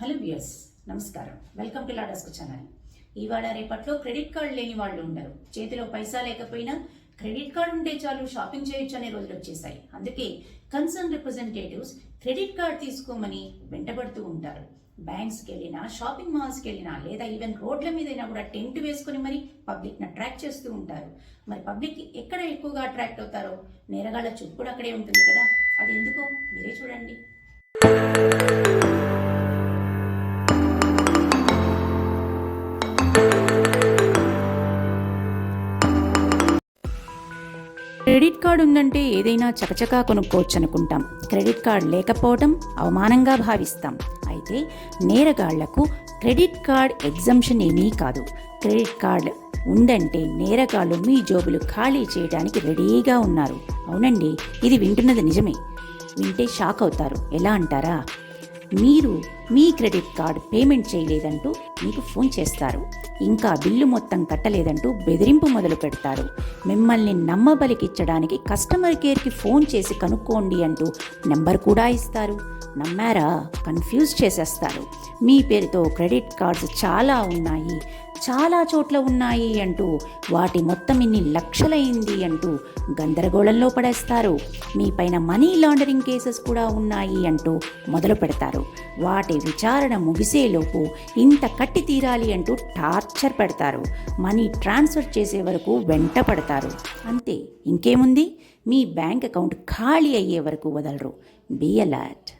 Hello viewers నమస్కారం. Welcome to లాడస్కు channel. ఇవాళ రేపట్లో క్రెడిట్ కార్డు లేని వాళ్ళు ఉండరు. చేతిలో పైసా లేకపోయినా క్రెడిట్ కార్డు ఉంటే చాలు షాపింగ్ చేయొచ్చు అనే రోజులు వచ్చేసాయి అందుకే కన్సర్న్ రిప్రజెంటేటివ్స్ క్రెడిట్ కార్డ్ తీసుకోమని వెంటబడుతూ ఉంటారు. బ్యాంక్స్కి వెళ్ళినా షాపింగ్ మాల్స్కి వెళ్ళినా లేదా ఈవెన్ రోడ్ల మీదైనా కూడా టెంట్ వేసుకొని మరి పబ్లిక్ని అట్రాక్ట్ చేస్తూ ఉంటారు. మరి పబ్లిక్ ఎక్కడ ఎక్కువగా అట్రాక్ట్ అవుతారో? నేరగాళ్ళ చూపు కూడా అక్కడే ఉంటుంది కదా. అది ఎందుకో మీరే చూడండి. క్రెడిట్ కార్డు ఉందంటే ఏదైనా చకచకా కొనుక్కోవచ్చు అనుకుంటాం. క్రెడిట్ కార్డు లేకపోవడం అవమానంగా భావిస్తాం. అయితే నేరగాళ్ళకు క్రెడిట్ కార్డ్ ఎగ్జంప్షన్ ఏమీ కాదు. క్రెడిట్ కార్డ్ ఉందంటే నేరగాళ్ళు మీ జోబులు ఖాళీ చేయడానికి రెడీగా ఉన్నారు. అవునండి ఇది వింటున్నది నిజమే. వింటే షాక్ అవుతారు. ఎలా అంటారా? మీరు మీ క్రెడిట్ కార్డ్ పేమెంట్ చేయలేదంటూ మీకు ఫోన్ చేస్తారు. ఇంకా బిల్లు మొత్తం కట్టలేదంటూ బెదిరింపు మొదలు పెడతారు. మిమ్మల్ని నమ్మబలికిచ్చడానికి కస్టమర్ కేర్కి ఫోన్ చేసి కనుక్కోండి అంటూ నెంబర్ కూడా ఇస్తారు. నమ్మారా? కన్ఫ్యూజ్ చేసేస్తారు. మీ పేరుతో క్రెడిట్ కార్డ్స్ చాలా ఉన్నాయి. చాలా చోట్ల ఉన్నాయి అంటూ వాటి మొత్తం ఇన్ని లక్షలైంది అంటూ గందరగోళంలో పడేస్తారు. మీ పైన మనీ లాండరింగ్ కేసెస్ కూడా ఉన్నాయి అంటూ మొదలు పెడతారు. వాటి విచారణ ముగిసేలోపు ఇంత కట్టి తీరాలి అంటూ టార్చర్ పెడతారు. మనీ ట్రాన్స్ఫర్ చేసే వరకు వెంట పడతారు. అంతే ఇంకేముంది? మీ బ్యాంక్ అకౌంట్ ఖాళీ అయ్యే వరకు వదలరు. Be alert.